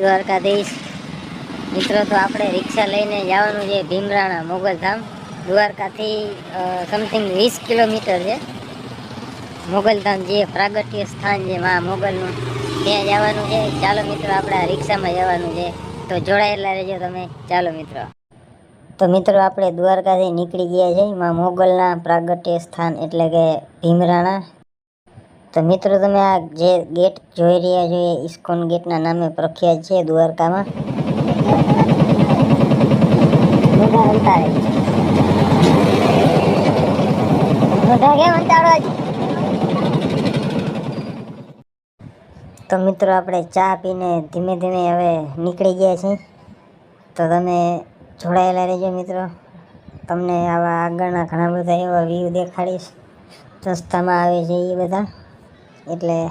દ્વારકાધીશ. મિત્રો, તો આપણે રિક્ષા લઈને જવાનું છે ભીમરાણા મોગલધામ દ્વારકાથી સમથિંગ વીસ કિલોમીટર છે. મોગલધામ જે પ્રાગટ્ય સ્થાન છે, મા મોગલનું. ત્યાં જવાનું છે. ચાલો મિત્રો, આપણે આ રિક્ષામાં જવાનું છે. તો જોડાયેલા રહેજો તમે. ચાલો મિત્રો. તો મિત્રો, આપણે દ્વારકાથી નીકળી ગયા છીએ માં મોગલના પ્રાગટ્ય સ્થાન એટલે કે ભીમરાણા. તો મિત્રો, તમે આ જે ગેટ જોઈ રહ્યા છો, એ ઇસ્કોન ગેટના નામે પ્રખ્યાત છે દ્વારકામાં? તો મિત્રો, આપણે ચા પીને ધીમે ધીમે હવે નીકળી ગયા છીએ. તો તમે જોડાયેલા રહેજો મિત્રો. તમને આવા આગળના ઘણા બધા એવા વ્યૂ દેખાડીશ. રસ્તામાં આવે છે એ બધા. એટલે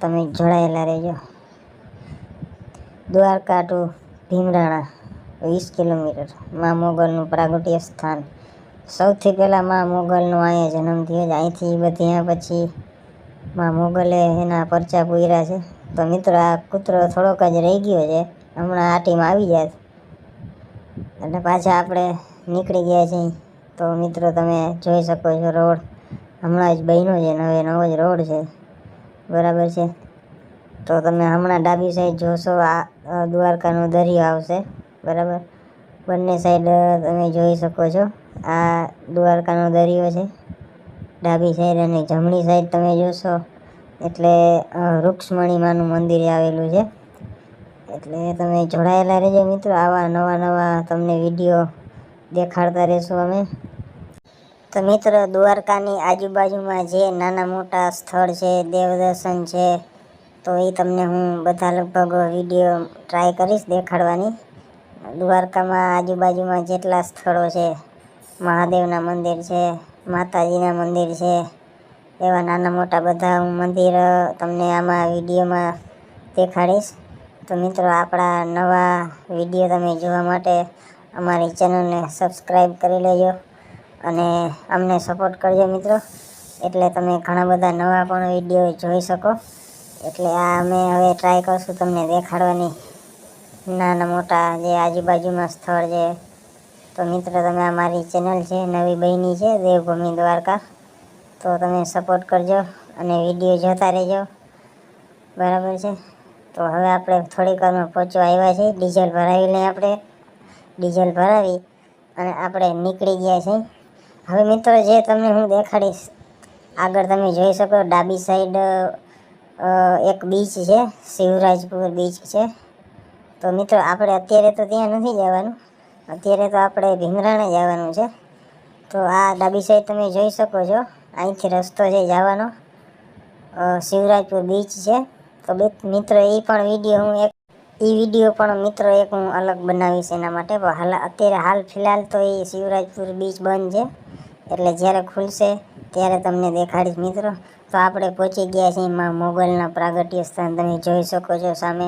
તમે જોડાયેલા રહેજો. દ્વારકા ટુ ભીમરાણા, વીસ કિલોમીટર. મા મોગલનું પ્રાગટ્ય સ્થાન. સૌથી પહેલાં મા મોગલનો અહીંયા જન્મ થયો છે. અહીંથી બધ્યા પછી મા મોગલે એના પરચા પૂર્યા છે. તો મિત્રો, આ કૂતરો થોડોક જ રહી ગયો છે. હમણાં આ ટીમ આવી જાય એટલે પાછા આપણે નીકળી ગયા છીએ. તો મિત્રો, તમે જોઈ શકો છો રોડ. હમણાં જ બન્યો છે. નવે નવો જ રોડ છે. બરાબર છે. તો તમે હમણાં ડાબી સાઈડ જોશો આ દ્વારકાનો દરિયો આવશે. બરાબર? બંને સાઈડ તમે જોઈ શકો છો. આ દ્વારકાનો દરિયો છે. ડાબી સાઈડ અને જમણી સાઈડ તમે જોશો એટલે અ, માનું મંદિર આવેલું છે. એટલે તમે જોડાયેલા રહેજો મિત્રો. આવા નવા નવા તમને વીડિયો દેખાડતા રહેશું અમે. તો મિત્રો, દ્વારકાની આજુબાજુમાં જે નાના મોટા સ્થળ છે, દેવદર્શન છે, તો એ તમને હું બધા લગભગ વીડિયો ટ્રાય કરીશ દેખાડવાની. દ્વારકામાં આજુબાજુમાં જેટલા સ્થળો છે, મહાદેવના મંદિર છે, માતાજીના મંદિર છે, એવા નાના મોટા બધા હું મંદિર તમને આમાં વિડીયોમાં દેખાડીશ. તો મિત્રો, આપણા નવા વીડિયો તમે જોવા માટે અમારી ચેનલને સબસ્ક્રાઈબ કરી લેજો. અને અમને સપોર્ટ કરજો મિત્રો. એટલે તમે ઘણા બધા નવા પણ વીડિયો જોઈ શકો. એટલે આ અમે હવે ટ્રાય કરશું તમને દેખાડવાની. નાના મોટા જે આજુબાજુમાં સ્થળ છે. તો મિત્રો, તમે અમારી ચેનલ છે, નવી બહેની છે, દેવભૂમિ દ્વારકા. તો તમે સપોર્ટ કરજો અને વીડિયો જોતા રહેજો. બરાબર છે? તો હવે આપણે થોડીક વારમાં પહોંચવા આવ્યા છીએ. ડીઝલ ભરાવી લઈએ આપણે. ડીઝલ ભરાવી અને આપણે નીકળી ગયા છીએ. હવે મિત્રો, જે તમને હું દેખાડીશ, આગળ તમે જોઈ શકો, ડાબી સાઈડ એક બીચ છે, શિવરાજપુર બીચ છે. તો મિત્રો, આપણે અત્યારે તો ત્યાં નથી જવાનું. અત્યારે તો આપણે ભીમરાણે જવાનું છે. તો આ ડાબી સાઈડ તમે જોઈ શકો છો. અહીંથી રસ્તો છે જવાનો. શિવરાજપુર બીચ છે. તો મિત્રો, એ પણ વીડિયો હું એક, એ વીડિયો પણ મિત્રો એક હું અલગ બનાવીશ એના માટે. પણ હાલ, અત્યારે હાલ, ફિલહાલ તો એ શિવરાજપુર બીચ બંધ છે. એટલે જ્યારે ખુલશે ત્યારે તમને દેખાડીશ મિત્રો. તો આપણે પહોંચી ગયા છીએ માં મોગલના પ્રાગટ્ય સ્થાન. તમે જોઈ શકો છો સામે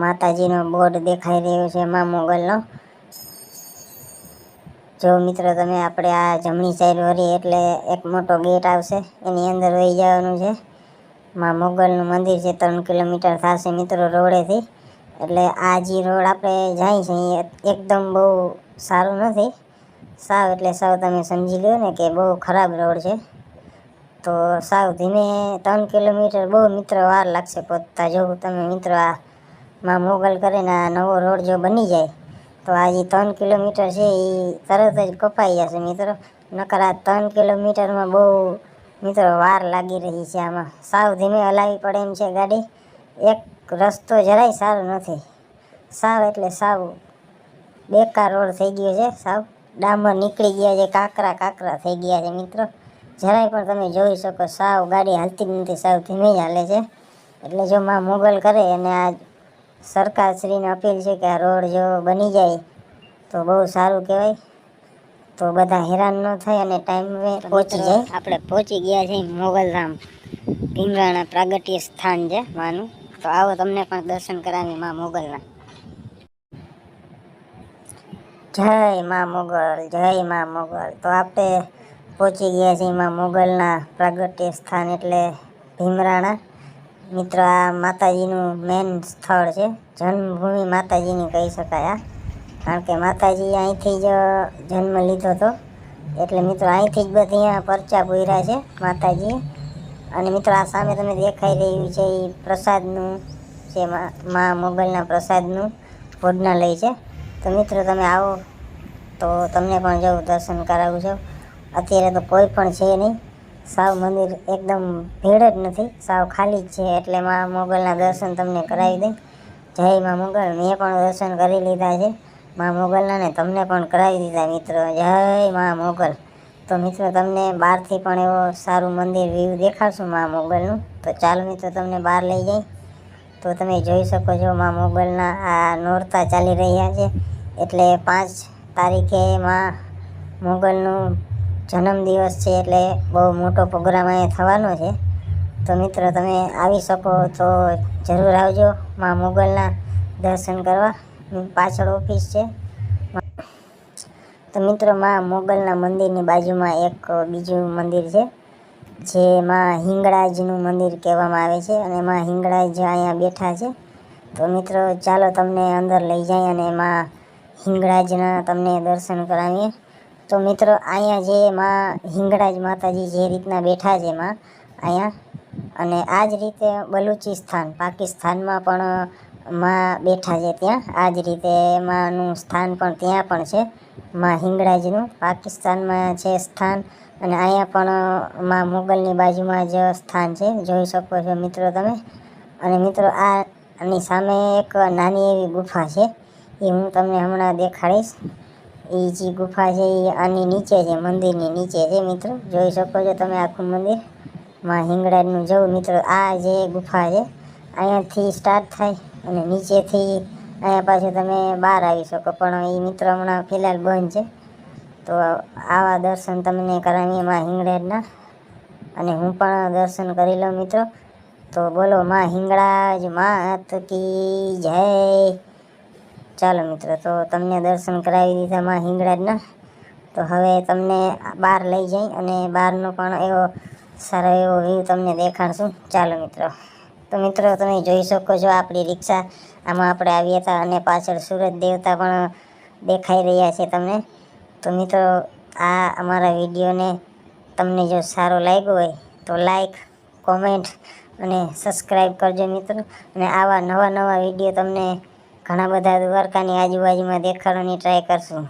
માતાજીનો બોર્ડ દેખાઈ રહ્યો છે માં મોગલનો. જો મિત્રો તમે આપણે આ જમણી સાઈડ વળી એટલે એક મોટો ગેટ આવશે. એની અંદર વહી જવાનું છે. માં મોગલનું મંદિર છે ત્રણ કિલોમીટર થશે મિત્રો રોડેથી. એટલે આ જે રોડ આપણે જાય છે એ એકદમ બહુ સારું નથી. સાવ એટલે સાવ તમે સમજી લો ને કે બહુ ખરાબ રોડ છે. તો સાવ ધીમે ત્રણ કિલોમીટર બહુ મિત્રો વાર લાગશે પહોંચતા જો તમે મિત્રો માં મોગલ કરીને આ નવો રોડ જો બની જાય, તો આ જે ત્રણ કિલોમીટર છે એ તરત જ કપાઈ જશે મિત્રો. નકર આ ત્રણ કિલોમીટરમાં બહુ મિત્રો વાર લાગી રહી છે આમાં. સાવ ધીમે હલાવી પડે એમ છે ગાડી. એક રસ્તો જરાય સારો નથી. સાવ એટલે સાવ બેકાર રોડ થઈ ગયો છે સાવ. ડામર નીકળી ગયા છે કાકરા કાકરા થઈ ગયા છે મિત્રો. જરાય પણ તમે જોઈ શકો સાવ ગાડી હાલતી જ નથી સાવ ધીમે જ હાલે છે. એટલે જો માં મોગલ કરે અને આ સરકારશ્રીને અપીલ છે કે આ રોડ જો બની જાય તો બહુ સારું કહેવાય. તો બધા હેરાન ન થાય અને ટાઈમે પહોંચી જાય. આપણે પહોંચી ગયા છીએ મોગલધામ. ભીમરાણા પ્રાગટ્ય સ્થાન છે માનું. તો આવો તમને પણ દર્શન કરાવી માં મોગલના. જય માં મોગલ, જય માં મોગલ. તો આપણે પહોંચી ગયા છીએ માં મોગલના પ્રાગટ્ય સ્થાન એટલે ભીમરાણા. મિત્રો, આ માતાજીનું મેન સ્થળ છે. જન્મભૂમિ માતાજીની કહી શકાય આ કારણ કે માતાજી અહીંથી જ જન્મ લીધો હતો. એટલે મિત્રો, અહીંથી જ બધી પરચા પૂર્યા છે માતાજીએ અને મિત્રો, આ સામે તમે દેખાઈ રહ્યું છે એ પ્રસાદનું છે મા મોગલના પ્રસાદનું ભોજનાલય છે. તો મિત્રો તમે આવો. તો તમને પણ જવું દર્શન કરાવું છું. અત્યારે તો કોઈ પણ છે નહીં. સાવ મંદિર એકદમ ભીડ જ નથી. સાવ ખાલી જ છે. એટલે મા મોગલના દર્શન તમને કરાવી દઈ જય મા મોગલ. મેં પણ દર્શન કરી લીધા છે. મા મોગલના ને તમને પણ કરાવી દીધા મિત્રો. જય મા મોગલ. તો મિત્રો તમને બહારથી પણ એવો સારું મંદિર વ્યૂ દેખાડશું મા મોગલનું. તો ચાલો મિત્રો તમને બહાર લઈ જાય તો તમે જોઈ શકો છો મા મોગલના આ નોરતા ચાલી રહ્યા છે. એટલે પાંચ તારીખે એમાં મોગલનું જન્મદિવસ છે એટલે બહુ મોટો પ્રોગ્રામ અહીંયા થવાનો છે. તો મિત્રો, તમે આવી શકો તો જરૂર આવજો માં મોગલના દર્શન કરવા. પાછળ ઓફિસ છે. તો મિત્રો, માં મોગલના મંદિરની બાજુમાં એક બીજું મંદિર છે, જે માં હિંગળાજનું મંદિર કહેવામાં આવે છે અને માં હિંગળાજ અહીંયા બેઠા છે. તો મિત્રો, ચાલો તમને અંદર લઈ જાય અને એમાં હિંગળાજના તમને દર્શન કરાવીએ. તો મિત્રો, અહીંયા જે માં હિંગળાજ માતાજી જે રીતના બેઠા છે માં, અહીંયા, અને આ જ રીતે બલુચિસ્તાન, પાકિસ્તાનમાં પણ માં બેઠા છે ત્યાં. આ જ રીતે માનું સ્થાન પણ ત્યાં પણ છે. માં હિંગળાજનું પાકિસ્તાનમાં છે સ્થાન, અને અહીંયા પણ માં મુગલની બાજુમાં જ સ્થાન છે. જોઈ શકો છો મિત્રો તમે. અને મિત્રો આની સામે એક નાની એવી ગુફા છે. એ હું તમને હમણાં દેખાડીશ. એ જે ગુફા છે એ આની નીચે છે, મંદિરની નીચે છે મિત્રો. જોઈ શકો છો તમે આખું મંદિર. માં હિંગળાજનું જવું મિત્રો, આ જે ગુફા છે, અહીંયાથી સ્ટાર્ટ થાય અને નીચેથી અહીંયા પાછું તમે બહાર આવી શકો. પણ એ મિત્રો હમણાં ફિલહાલ બંધ છે. તો આવા દર્શન તમને કરાવીએ માં હિંગળાજના. અને હું પણ દર્શન કરી લઉં મિત્રો. તો બોલો, માં હિંગળાજ, માત કી જય. ચાલો મિત્રો, તો તમને દર્શન કરાવી દીધા માં હિંગળાજના. તો હવે તમને બહાર લઈ જઈ અને બહારનો પણ એવો સારો એવો વ્યૂ તમને દેખાડશું. ચાલો મિત્રો. તો મિત્રો, તમે જોઈ શકો છો આપણી રિક્ષા. આમાં આપણે આવ્યા હતા અને પાછળ સુરત દેવતા પણ દેખાઈ રહ્યા છે તમને. તો મિત્રો, આ અમારા વિડીયોને તમને જો સારો લાગ્યો હોય, તો લાઈક કોમેન્ટ અને સબસ્ક્રાઈબ કરજો મિત્રો. અને આવા નવા નવા વીડિયો તમને ઘણા બધા દ્વારકાની આજુબાજુમાં દેખાડવાની ટ્રાય કરશું.